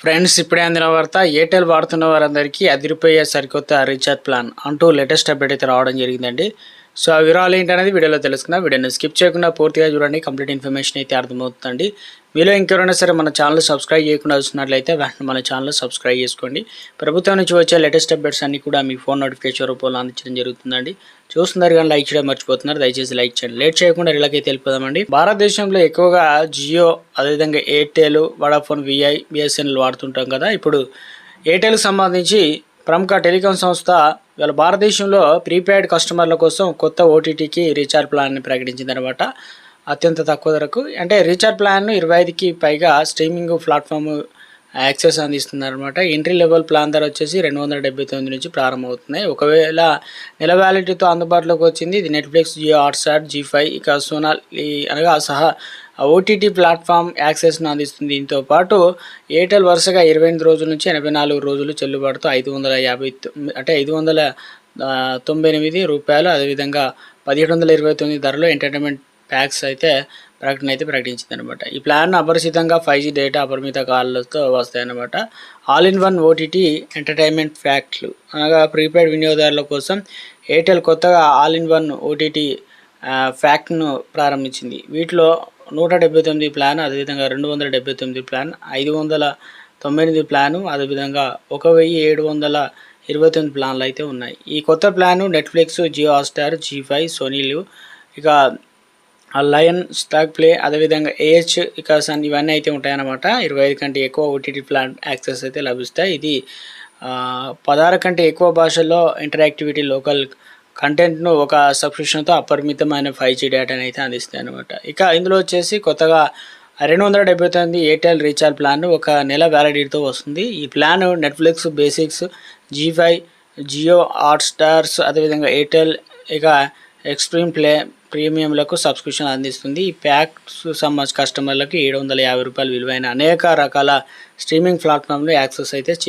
Friends ఇప్పుడే అందిన వార్త ఎయిర్టెల్ వాడుతున్న వారందరికీ అదిరిపోయే సరికొత్త రీఛార్జ్ ప్లాన్ అంటూ లేటెస్ట్ అప్డేట్ అయితే రావడం జరిగిందండి. సో ఆ వివరాలు ఏంటనేది వీడియోలో తెలుసుకుందాం. వీడియోని స్కిప్ చేయకుండా పూర్తిగా చూడండి. కంప్లీట్ ఇన్ఫర్మేషన్ అయితే అర్థమవుతుందండి. మీలో ఇంకెవరైనా సరే మన ఛానల్ సబ్స్క్రైబ్ చేయకుండా చూసినట్లయితే వెంటనే మన ఛానల్ సబ్స్క్రైబ్ చేసుకోండి. ప్రభుత్వం నుంచి వచ్చే లేటెస్ట్ అప్డేట్స్ అన్ని కూడా మీ ఫోన్ నోటిఫికేషన్ రూపంలో అందించడం జరుగుతుందండి. చూస్తున్నారు కానీ లైక్ చేయడం మర్చిపోతున్నారు. దయచేసి లైక్ చేయండి. లేట్ చేయకుండా ఇలాగే తెలిపోదామండి భారతదేశంలో ఎక్కువగా జియో అదేవిధంగా ఎయిర్టెల్ వడాఫోన్ విఐ బిఎస్ఎన్ఎల్ వాడుతుంటాం కదా. ఇప్పుడు ఎయిర్టెల్కి సంబంధించి ప్రముఖ టెలికాం సంస్థ ఇవాళ భారతదేశంలో ప్రీపెయిడ్ కస్టమర్ల కోసం కొత్త ఓటీటీకి రీఛార్జ్ ప్లాన్ని ప్రకటించిందనమాట అత్యంత తక్కువ ధరకు. అంటే రీఛార్జ్ ప్లాన్ ఇరవై ఐదుకి పైగా స్ట్రీమింగ్ ప్లాట్ఫామ్ యాక్సెస్ అందిస్తుందన్నమాట ఎంట్రీ లెవెల్ ప్లాన్ ధర వచ్చేసి రెండు వందల డెబ్బై తొమ్మిది నుంచి ప్రారంభమవుతున్నాయి. ఒకవేళ నెల వ్యాలిటీతో అందుబాటులోకి వచ్చింది ఇది Netflix Jio Hotstar Zee five ఇక సోనాల్ ఈ అనగా సహా ఓటీటీ ప్లాట్ఫామ్ యాక్సెస్ను అందిస్తుంది. దీంతో పాటు ఎయిర్టెల్ వరుసగా ఇరవై ఎనిమిది రోజుల నుంచి ఎనభై నాలుగు రోజులు చెల్లుబాటుతో ఐదు వందల యాభై అంటే ఐదు వందల తొంభై ఎనిమిది రూపాయలు. అదేవిధంగా పదిహేడు వందల ఇరవై తొమ్మిది ధరలో ఎంటర్టైన్మెంట్ ప్యాక్స్ అయితే ప్రకటన అయితే ప్రకటించింది అనమాట ఈ ప్లాన్ అపరిచితంగా ఫైవ్ జీ డేటా అపరిమిత కాళ్ళతో వస్తాయన్నమాట. All in one OTT entertainment ఫ్యాక్ట్లు అనగా ప్రీపెయిడ్ వినియోగదారుల కోసం ఎయిర్టెల్ కొత్తగా ఆల్ ఇన్ వన్ ఓటీటీ ఫ్యాక్ట్ను ప్రారంభించింది. వీటిలో నూట డెబ్బై తొమ్మిది ప్లాన్ అదేవిధంగా రెండు వందల డెబ్బై తొమ్మిది ప్లాన్ ఐదు వందల తొంభై ఎనిమిది ప్లాను అదేవిధంగా ఒక వెయ్యి ఏడు వందల ఇరవై తొమ్మిది ప్లాన్లు అయితే ఉన్నాయి. ఈ కొత్త plan Netflix Jio Hotstar Zee five సోనీలు ఇక లయన్ స్టాక్ ప్లే అదేవిధంగా ఏహెచ్ ఇక సన్ ఇవన్నీ అయితే ఉంటాయన్నమాట. ఇరవై ఐదు కంటే ఎక్కువ ఓటీటీ ప్లాన్ యాక్సెస్ అయితే లభిస్తాయి. ఇది పదహారు కంటే ఎక్కువ భాషల్లో ఇంటరాక్టివిటీ లోకల్ కంటెంట్ను ఒక సబ్స్క్రిప్షన్తో అపరిమితమైన ఫైవ్ జీ డేటాని అయితే అందిస్తాయి అనమాట ఇక ఇందులో వచ్చేసి కొత్తగా రెండు వందల డెబ్బై తొమ్మిది ఎయిర్టెల్ రీఛార్జ్ ప్లాన్ ఒక నెల వ్యాలిడిటీతో వస్తుంది. ఈ plan Netflix basics Zee five Jio hot stars అదేవిధంగా ఎయిర్టెల్ ఇక ఎక్స్ట్రీమ్ ప్లే ప్రీమియంలకు సబ్స్క్రిప్షన్ అందిస్తుంది. ఈ ప్యాక్స్ సంబంధించిన కస్టమర్లకు ఏడు వందల యాభై రూపాయలు విలువైన అనేక రకాల స్ట్రీమింగ్ ప్లాట్ఫామ్లు యాక్సెస్ అయితే